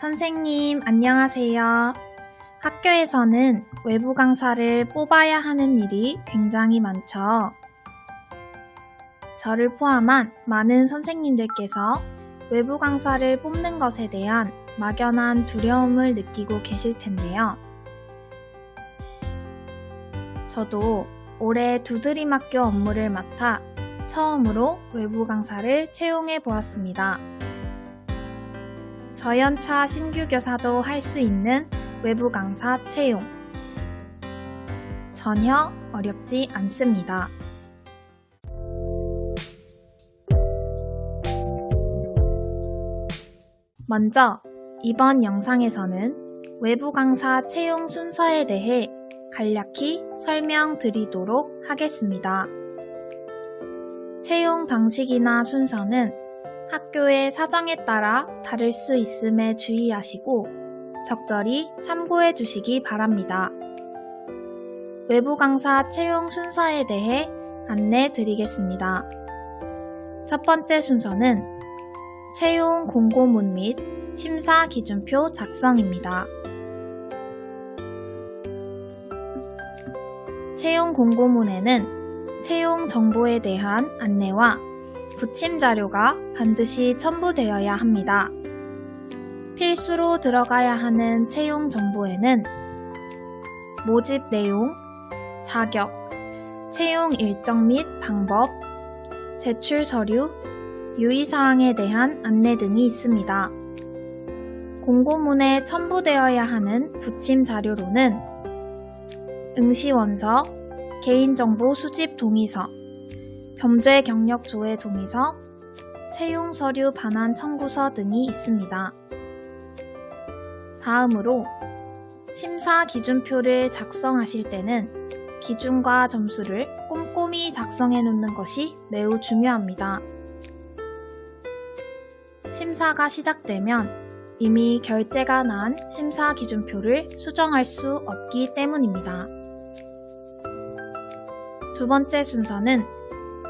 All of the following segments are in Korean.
선생님, 안녕하세요. 학교에서는 외부 강사를 뽑아야 하는 일이 굉장히 많죠. 저를 포함한 많은 선생님들께서 외부 강사를 뽑는 것에 대한 막연한 두려움을 느끼고 계실 텐데요. 저도 올해 두드림 학교 업무를 맡아 처음으로 외부 강사를 채용해 보았습니다. 저연차 신규 교사도 할 수 있는 외부 강사 채용. 전혀 어렵지 않습니다. 먼저 이번 영상에서는 외부 강사 채용 순서에 대해 간략히 설명드리도록 하겠습니다. 채용 방식이나 순서는 학교의 사정에 따라 다를 수 있음에 주의하시고 적절히 참고해 주시기 바랍니다. 외부 강사 채용 순서에 대해 안내 드리겠습니다. 첫 번째 순서는 채용 공고문 및 심사 기준표 작성입니다. 채용 공고문에는 채용 정보에 대한 안내와 부침 자료가 반드시 첨부되어야 합니다. 필수로 들어가야 하는 채용 정보에는 모집 내용, 자격, 채용 일정 및 방법, 제출 서류, 유의사항에 대한 안내 등이 있습니다. 공고문에 첨부되어야 하는 부침 자료로는 응시원서, 개인정보 수집 동의서, 범죄 경력 조회 동의서, 채용 서류 반환 청구서 등이 있습니다. 다음으로 심사 기준표를 작성하실 때는 기준과 점수를 꼼꼼히 작성해 놓는 것이 매우 중요합니다. 심사가 시작되면 이미 결제가 난 심사 기준표를 수정할 수 없기 때문입니다. 두 번째 순서는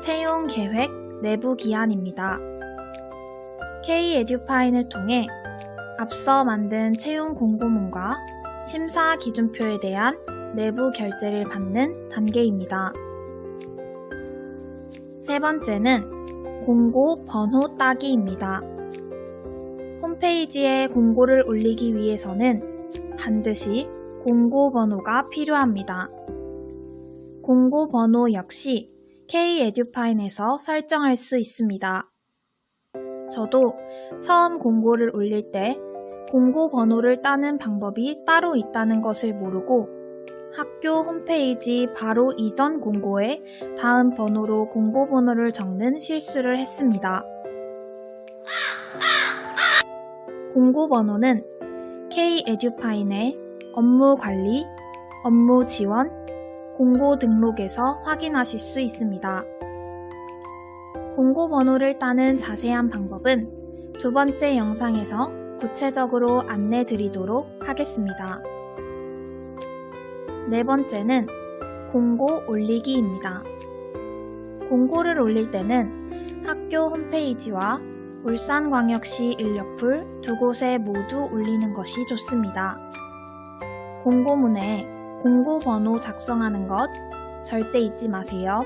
채용 계획 내부 기한입니다. K-에듀파인을 통해 앞서 만든 채용 공고문과 심사 기준표에 대한 내부 결제를 받는 단계입니다. 세 번째는 공고 번호 따기입니다. 홈페이지에 공고를 올리기 위해서는 반드시 공고 번호가 필요합니다. 공고 번호 역시 K-에듀파인에서 설정할 수 있습니다. 저도 처음 공고를 올릴 때 공고 번호를 따는 방법이 따로 있다는 것을 모르고 학교 홈페이지 바로 이전 공고에 다음 번호로 공고 번호를 적는 실수를 했습니다. 공고 번호는 K-에듀파인의 업무 관리, 업무 지원, 공고 등록에서 확인하실 수 있습니다. 공고 번호를 따는 자세한 방법은 두 번째 영상에서 구체적으로 안내 드리도록 하겠습니다. 네 번째는 공고 올리기입니다. 공고를 올릴 때는 학교 홈페이지와 울산광역시 인력풀 두 곳에 모두 올리는 것이 좋습니다. 공고문에 공고 번호 작성하는 것 절대 잊지 마세요.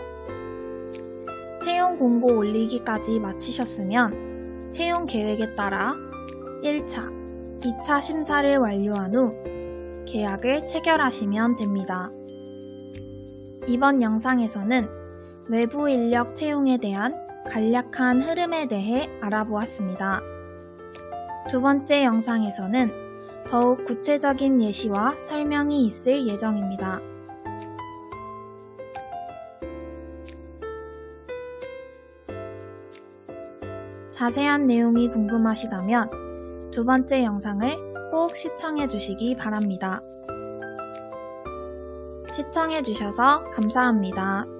채용 공고 올리기까지 마치셨으면 채용 계획에 따라 1차, 2차 심사를 완료한 후 계약을 체결하시면 됩니다. 이번 영상에서는 외부 인력 채용에 대한 간략한 흐름에 대해 알아보았습니다. 두 번째 영상에서는 더욱 구체적인 예시와 설명이 있을 예정입니다. 자세한 내용이 궁금하시다면 두 번째 영상을 꼭 시청해 주시기 바랍니다. 시청해 주셔서 감사합니다.